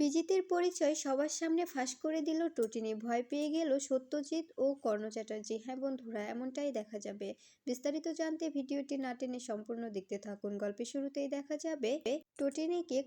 বিজিতের পরিচয় সবার সামনে ফাঁস করে দিল টুটিনি। ভয় পেয়ে গেল সত্যজিৎ ও কর্ণ চ্যাটার্জি। হ্যাঁ বন্ধুরা, এমনটাই দেখা যাবে। বিস্তারিত জানতে ভিডিওটি না টেনে সম্পূর্ণ দেখতে থাকুন। গল্পের শুরুতেই দেখা যাবে, টটিনিকে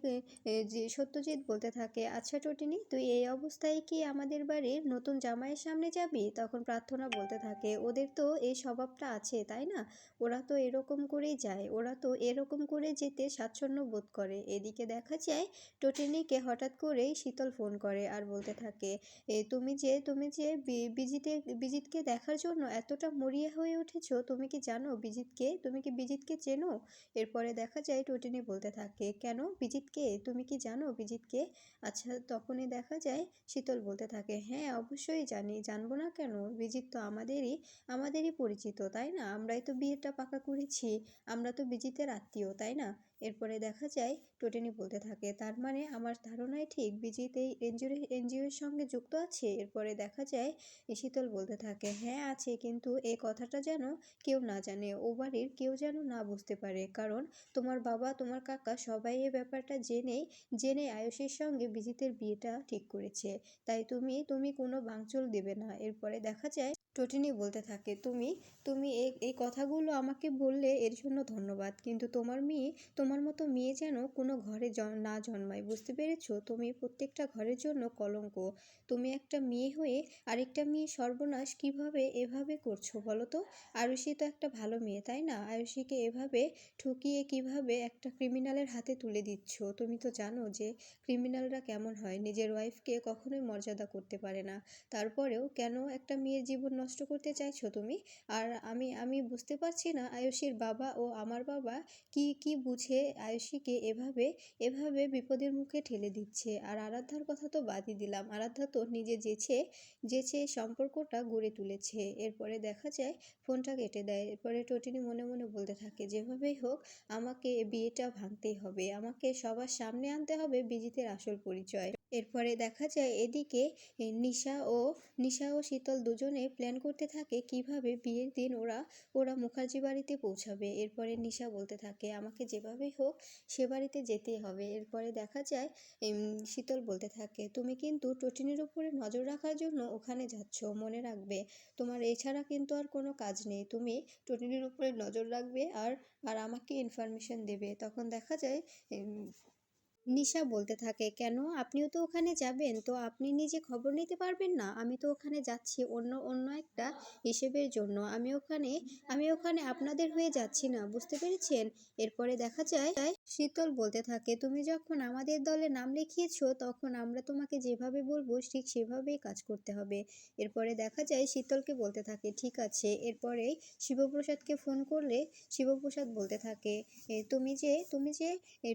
সত্যজিৎ বলতে থাকে আচ্ছা টটিনি, তুই এই অবস্থায় কি আমাদের বাড়ির নতুন জামাইয়ের সামনে যাবি? তখন প্রার্থনা বলতে থাকে, ওদের তো এই স্বভাবটা আছে, তাই না? ওরা তো এরকম করেই যায়, ওরা তো এরকম করে যেতে স্বাচ্ছন্দ্য বোধ করে। এদিকে দেখা যায়, টটিনিকে হঠাৎ করেই শীতল ফোন করে আর বলতে থাকে, এ, তুমি যে তুমি যে বিজিতে, বিজিতকে দেখার জন্য এতটা মরিয়া হয়ে উঠেছো, তুমি কি জানো বিজিতকে? তুমি কি বিজিতকে চেনো? এরপরে দেখা যায় টটিনি বলতে থাকে, কেন? বিজিতকে? তুমি কি জানো বিজিতকে? আচ্ছা তখনই দেখা যায় শীতল বলতে থাকে হ্যাঁ অবশ্যই জানি, জানব না কেন? বিজিত তো আমাদেরই আমাদেরই পরিচিত, তাই না? আমরাই তো বিয়েটা পাকা করেছি, আমরা তো বিজিতের আত্মীয়, তাই না? এরপরে দেখা যায় টোটেনি বলতে থাকে, তার মানে আমার ধারণাই ঠিক বিজিত এই এনজিও এনজিওর সঙ্গে যুক্ত আছে। এরপরে দেখা যায়, শীতল বলতে থাকে হ্যাঁ আছে, কিন্তু এই কথাটা যেন কেউ না জানে। ও বাড়ির কেউ যেন না বুঝতে পারে। কারণ তোমার বাবা, তোমার কাকা সবাই এই ব্যাপারটা জেনেই, জেনে আয়ুষের সঙ্গে বিজিতের বিয়েটা ঠিক করেছে। তাই তুমি তুমি কোনো বাংচল দেবে না। এরপরে দেখা যায় টোটিনি বলতে থাকে, তুমি তুমি এই এই কথাগুলো আমাকে বললে এর জন্য ধন্যবাদ। কিন্তু তোমার মেয়ে, তোমার মতো মেয়ে যেন কোনো ঘরে না জন্মায়, বুঝতে পেরেছ? তুমি প্রত্যেকটা ঘরের জন্য কলঙ্ক। তুমি একটা মেয়ে হয়ে আরেকটা মেয়ে সর্বনাশ কীভাবে এভাবে করছ বলো তো? আয়ুষী তো একটা ভালো মেয়ে, তাই না? আয়ুষীকে এভাবে ঠকিয়ে কীভাবে একটা ক্রিমিনালের হাতে তুলে দিচ্ছ? তুমি তো জানো যে ক্রিমিনালরা কেমন হয়, নিজের ওয়াইফকে কখনোই মর্যাদা করতে পারে না। তারপরেও কেন একটা মেয়ের জীবন নষ্ট করতে চাইছো তুমি? আর আমি আমি বুঝতে পারছি না আয়ুষীর বাবা ও আমার বাবা কি কি বুঝে আয়ুষীকে এভাবে এভাবে বিপদের মুখে ঠেলে দিচ্ছে। আর আরাধ্যার কথা তো বাদই দিলাম। আরাধ্যা তো নিজে যেছে যেছে সম্পর্কটা গড়ে তুলেছে। এরপরে দেখা যায় ফোনটা কেটে দেয়। এরপরে টটিনি মনে মনে বলতে থাকে, যেভাবেই হোক, আমাকে বিয়েটা ভাঙতেই হবে। আমাকে সবার সামনে আনতে হবে বিজিতের আসল পরিচয়। এরপরে দেখা যায় এদিকে নিশা ও নিশা ও শীতল দুজনে প্ল্যান করতে থাকে, কীভাবে বিয়ের দিন ওরা ওরা মুখার্জি বাড়িতে পৌঁছাবে? এরপরে নিশা বলতে থাকে, আমাকে যেভাবেই হোক সে বাড়িতে যেতেই হবে। এরপরে দেখা যায় শীতল বলতে থাকে, তুমি কিন্তু টটিনের উপরে নজর রাখার জন্য ওখানে যাচ্ছ, মনে রাখবে। তোমার এছাড়া কিন্তু আর কোনো কাজ নেই। তুমি টটিনের উপরে নজর রাখবে আর আর আমাকে ইনফরমেশন দেবে। তখন দেখা যায় নিশা বলতে থাকে কেন? আপনিও তো ওখানে যাবেন তো আপনি নিজে খবর নিতে পারবেন না? আমি তো ওখানে যাচ্ছি অন্য অন্য একটা হিসেবের জন্য। আমি ওখানে আমি ওখানে আপনাদের হয়ে যাচ্ছি না বুঝতে পেরেছেন? এরপরে দেখা যায় শীতল বলতে থাকে তুমি যখন আমাদের দলে নাম লিখিয়েছো তখন আমরা তোমাকে যেভাবে বলব ঠিক সেভাবেই কাজ করতে হবে। এরপরে দেখা যায় শীতলকে বলতে থাকে ঠিক আছে। এরপরেই শিবপ্রসাদকে ফোন করলে শিবপ্রসাদ বলতে থাকে "এ, তুমি যে তুমি যে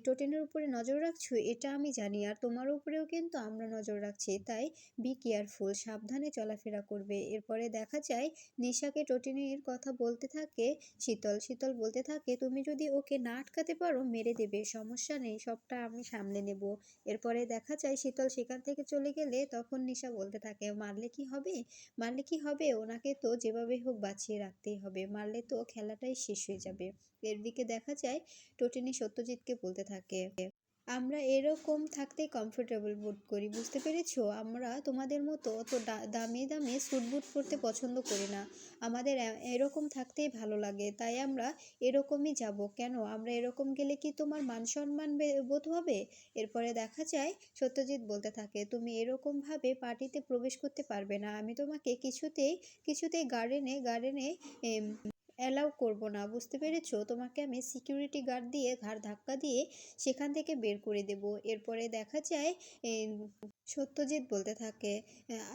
টোটেনের উপরে নজর রাখছো এটা আমি জানি। আর তোমার উপরেও কিন্তু আমরা নজর রাখছি। তাই বি কেয়ারফুল সাবধানে চলাফেরা করবে। এরপরে দেখা যায়, নিশাকে টোটিনির কথা বলতে থাকে, শীতল শীতল বলতে থাকে, তুমি যদি ওকে না আটকাতে পারো, মেরে দেবে। সমস্যা নেই, সবটা আমি সামলে নেব। এরপরে দেখা যায়, শীতল সেখান থেকে চলে গেলে তখন নিশা বলতে থাকে, মারলে কি হবে? মারলে কি হবে? ওনাকে তো যেভাবে হোক বাঁচিয়ে রাখতেই হবে। মারলে তো খেলাটাই শেষ হয়ে যাবে। এর দিকে দেখা যায় টোটিনি সত্যজিৎকে বলতে থাকে আমরা এরকম থাকতেই কমফোর্টেবল বোধ করি, বুঝতে পেরেছ? আমরা তোমাদের মতো অত দামি দামি স্যুট বুট পরতে পছন্দ করি না। আমাদের এরকম থাকতেই ভালো লাগে, তাই আমরা এরকমই যাব। কেন? আমরা এরকম গেলে কি তোমার মান সম্মান বোধ হবে? এরপরে দেখা যায়, সত্যজিৎ বলতে থাকে, তুমি এরকম ভাবে পার্টিতে প্রবেশ করতে পারবে না। আমি তোমাকে কিছুতেই কিছুতেই গার্ডেনে গার্ডেনে অ্যালাউ করব না, বুঝতে পেরেছ? তোমাকে আমি সিকিউরিটি গার্ড দিয়ে ঘাড় ধাক্কা দিয়ে সেখান থেকে বের করে দেব। এরপরে দেখা যায় সত্যজিৎ বলতে থাকে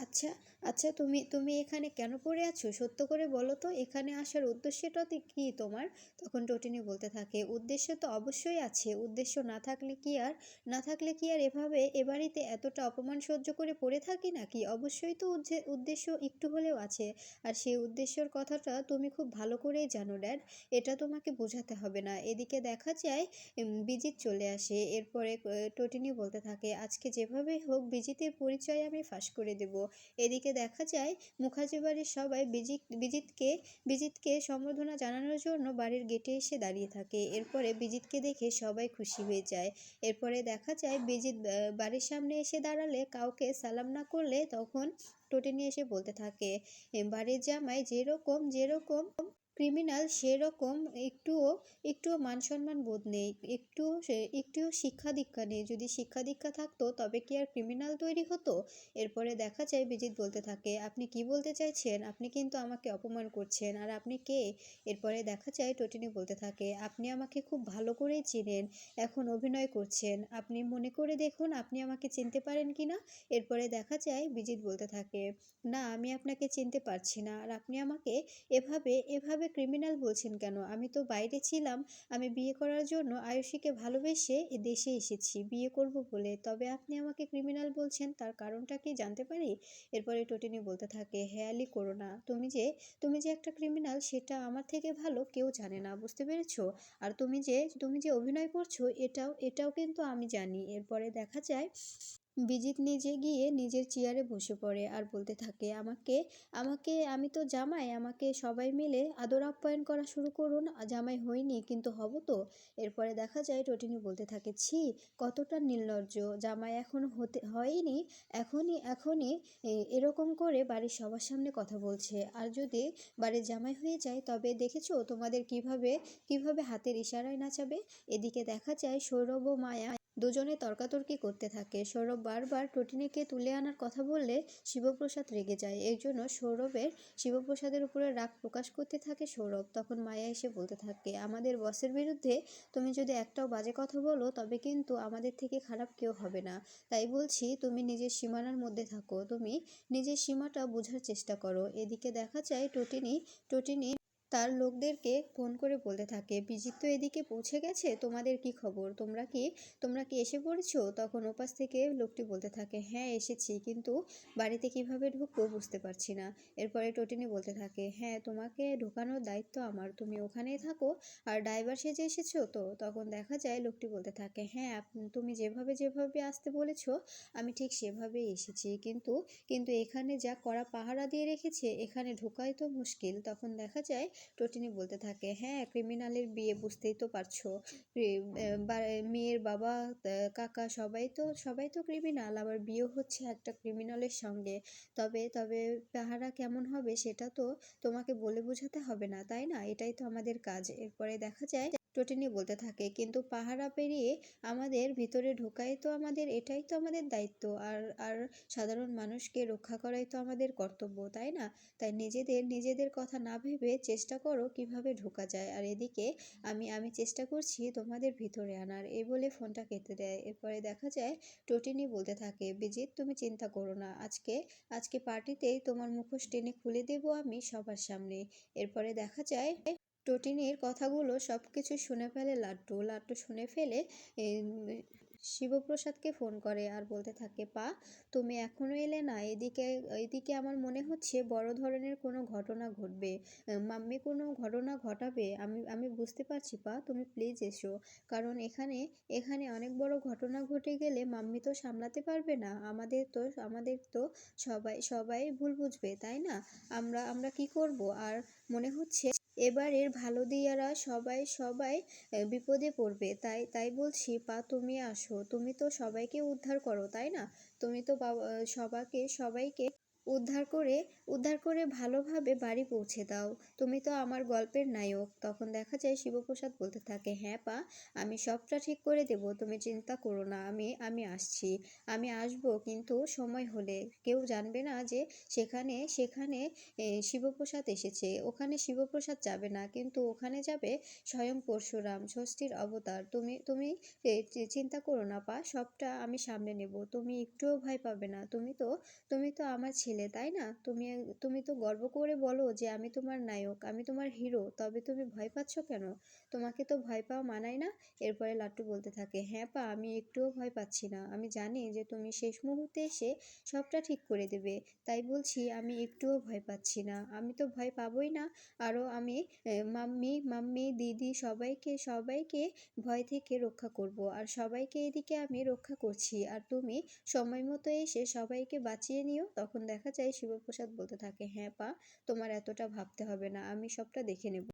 আচ্ছা আচ্ছা তুমি তুমি এখানে কেন পড়ে আছো? সত্য করে বলো তো, এখানে আসার উদ্দেশ্যটা কি তোমার? তখন টটিনি বলতে থাকে, উদ্দেশ্য তো অবশ্যই আছে, উদ্দেশ্য না থাকলে কি আর, না থাকলে কি আর এভাবে এ বাড়িতে এতটা অপমান সহ্য করে পড়ে থাকি নাকি? অবশ্যই তো উদ্দেশ্য একটু হলেও আছে। আর সেই উদ্দেশ্যর কথাটা তুমি খুব ভালো করে করেই জানো ড্যাড এটা তোমাকে বোঝাতে হবে না। এদিকে দেখা যায় বিজিত চলে আসে। এরপরে টটিনি বলতে থাকে, আজকে যেভাবে হোক বিজিতের পরিচয় আমি ফাঁস করে দেব। এদিকে দেখা যায়, মুখার্জি বাড়ির সবাই বিজিত, বিজিতকে বিজিতকে সম্বর্ধনা জানানোর জন্য বাড়ির গেটে এসে দাঁড়িয়ে থাকে। এরপরে বিজিতকে দেখে সবাই খুশি হয়ে যায়। এরপরে দেখা যায়, বিজিত বাড়ির সামনে এসে দাঁড়ালে কাউকে সালাম না করলে তখন টোটেনি এসে বলতে থাকে বাড়ির জামাই যেরকম যেরকম ক্রিমিনাল সেরকম একটুও একটুও মান সম্মান বোধ নেই। একটু একটুও শিক্ষা দীক্ষা নেই। যদি শিক্ষা দীক্ষা থাকতো, তবে কি আর ক্রিমিনাল তৈরি হতো? এরপরে দেখা যায় বিজিত বলতে থাকে, আপনি কি বলতে চাইছেন? আপনি কিন্তু আমাকে অপমান করছেন। আর আপনি কে? এরপরে দেখা যায় টটিনি বলতে থাকে, আপনি আমাকে খুব ভালো করেই চেনেন, এখন অভিনয় করছেন। আপনি মনে করে দেখুন, আপনি আমাকে চিনতে পারেন কি না? এরপরে দেখা যায় বিজিত বলতে থাকে, না, আমি আপনাকে চিনতে পারছি না। আর আপনি আমাকে এভাবে এভাবে ক্রিমিনাল বলছেন কেন? আমি তো বাইরে ছিলাম, আমি বিয়ে করার জন্য আয়ুষীকে ভালোবেসে দেশে এসেছি, বিয়ে করব বলে। তবে আপনি আমাকে ক্রিমিনাল বলছেন, তার কারণটা কি জানতে পারি? এরপরে টোটিনি বলতে থাকে হেয়ালি করো না। তুমি যে তুমি যে একটা ক্রিমিনাল সেটা আমার থেকে ভালো, কেউ জানে না, বুঝতে পেরেছ? আর তুমি যে তুমি যে অভিনয় করছ, এটাও এটাও কিন্তু আমি জানি। এরপরে দেখা যায় বিজিত নিজে গিয়ে নিজের চেয়ারে বসে পড়ে আর বলতে থাকে, আমাকে আমাকে, আমি তো জামাই, আমাকে সবাই মিলে আদর আপ্যায়ন করা শুরু করুন। জামাই হইনি, কিন্তু হব তো? এরপরে দেখা যায় টটিনি বলতে থাকে, ছি, কতটা নির্লজ্জ। জামাই এখন হতে, হয়নি, এখনই এখনই এরকম করে বাড়ির সবার সামনে কথা বলছে। আর যদি বাড়ির জামাই হয়ে যায়, তবে দেখেছ তোমাদের কীভাবে কীভাবে হাতের ইশারায় নাচাবে? এদিকে দেখা যায় সৌরভ ও মায়া দুজনে তর্কাতর্কি করতে থাকে। সৌরভ বারবার টটিনিকে তুলে আনার কথা বললে শিবপ্রসাদ রেগে যায়। এর জন্য সৌরভের শিবপ্রসাদের উপরে রাগ প্রকাশ করতে থাকে সৌরভ। তখন মায়া এসে বলতে থাকে, আমাদের বসের বিরুদ্ধে তুমি যদি একটাও বাজে কথা বলো, তবে কিন্তু আমাদের থেকে খারাপ কেউ হবে না। তাই বলছি, তুমি নিজের সীমানার মধ্যে থাকো। তুমি নিজের সীমাটা বোঝার চেষ্টা করো। এদিকে দেখা যায় টটিনি টটিনি তার লোকদেরকে ফোন করে বলতে থাকে, বিজিত তো এদিকে পৌঁছে গেছে, তোমাদের কি খবর? তোমরা কি তোমরা কি এসে পড়েছো? তখন ওপাশ থেকে লোকটি বলতে থাকে হ্যাঁ এসেছি, কিন্তু বাড়িতে কীভাবে ঢুকবো বুঝতে পারছি না। এরপরে টটিনি বলতে থাকে হ্যাঁ তোমাকে ঢোকানোর দায়িত্ব আমার, তুমি ওখানেই থাকো, আর ড্রাইভার সেজে এসেছ তো? তখন দেখা যায় লোকটি বলতে থাকে হ্যাঁ তুমি যেভাবে যেভাবে আসতে বলেছ, আমি ঠিক সেভাবেই এসেছি, কিন্তু কিন্তু এখানে যা করা পাহারা দিয়ে রেখেছে, এখানে ঢোকাই তো মুশকিল। তখন দেখা যায় টটিনি বলতে থাকে হ্যাঁ ক্রিমিনালের বিয়ে বুঝতেই তো পারছ। মেয়ের বাবা কাকা সবাই তো সবাই তো ক্রিমিনাল, আবার বিয়ে হচ্ছে একটা ক্রিমিনালের সঙ্গে। তবে তবে পাহারা কেমন হবে সেটা তো তোমাকে বলে বোঝাতে হবে না, তাই না? এটাই তো আমাদের কাজ। এরপরে দেখা যায় টটিনি বলতে থাকে, কিন্তু পাহারা পেরিয়ে আমাদের ভিতরে ঢোকাই তো আমাদের, এটাই তো আমাদের দায়িত্ব। আর আর সাধারণ মানুষকে রক্ষা করাই তো আমাদের কর্তব্য, তাই না? তাই নিজেদের নিজেদের কথা না ভেবে চেষ্টা করো কীভাবে ঢোকা যায়। আর এদিকে আমি আমি চেষ্টা করছি তোমাদের ভিতরে আনার। এই বলে ফোনটা কেটে দেয়। এরপরে দেখা যায় টটিনি বলতে থাকে, বিজিত, তুমি চিন্তা করো না। আজকে আজকে পার্টিতেই তোমার মুখোশ টেনে খুলে দেব আমি সবার সামনে। এরপরে দেখা যায় টটিনির কথাগুলো সব কিছু শুনে ফেলে, লাড্ডু লাড্ডু শুনে ফেলে শিবপ্রসাদকে ফোন করে আর বলতে থাকে, পা, তুমি এখনও এলে না, এদিকে এদিকে আমার মনে হচ্ছে বড় ধরনের কোনো ঘটনা ঘটবে। মাম্মি কোনো ঘটনা ঘটাবে? আমি আমি বুঝতে পারছি, পা, তুমি প্লিজ এসো। কারণ এখানে এখানে অনেক বড় ঘটনা ঘটে গেলে মাম্মি তো সামলাতে পারবে না। আমাদের তো আমাদের তো সবাই সবাই ভুল বুঝবে, তাই না? আমরা আমরা কি করব? আর মনে হচ্ছে এবারের ভালো দিয়ারা সবাই সবাই বিপদে পড়বে। তাই তাই বলছি, পা তুমি আসো। তুমি তো সবাইকে উদ্ধার করো, তাই না? তুমি তো সবাইকে সবাইকে উদ্ধার করে উদ্ধার করে ভালোভাবে বাড়ি পৌঁছে দাও। তুমি তো আমার গল্পের নায়ক। তখন দেখা যায় শিবপ্রসাদ বলতে থাকে হ্যাঁ পা, আমি সবটা ঠিক করে দেব, তুমি চিন্তা করো না, আমি আমি আসছি। আমি আসব কিন্তু সময় হলে। কেউ জানবে না যে সেখানে সেখানে শিবপ্রসাদ এসেছে। ওখানে শিবপ্রসাদ যাবে না, কিন্তু ওখানে যাবে স্বয়ং পরশুরাম, ষষ্ঠীর অবতার। তুমি তুমি চিন্তা করো না পা, সবটা আমি সামনে নেব। তুমি একটুও ভয় পাবে না। তুমি তো তুমি তো আমার ছেলে। ছেলে তাই না? তুমি তুমি তো গর্ব করে বলো যে আমি তোমার নায়ক, আমি তোমার হিরো, তবে তুমি ভয় পাচ্ছ কেন? তোমাকে তো ভয় পাওয়া মানায় না? এরপরে লাট্টু বলতে থাকে হ্যাঁ পা, আমি একটুও ভয় পাচ্ছি না। আমি জানি যে তুমি শেষ মুহূর্তে এসে সবটা ঠিক করে দেবে। তাই বলছি, আমি একটুও ভয় পাচ্ছি না। আমি তো ভয় পাবোই না। আরও আমি মাম্মি মাম্মি, দিদি সবাইকে সবাইকে ভয় থেকে রক্ষা করব। আর সবাইকে এদিকে আমি রক্ষা করছি। আর তুমি সময় মতো এসে সবাইকে বাঁচিয়ে নিও, তখন দেখা যায় শিবপ্রসাদ বলতে থাকে হ্যাঁ পা, তোমার এতটা ভাবতে হবে না, আমি সবটা দেখে নেব।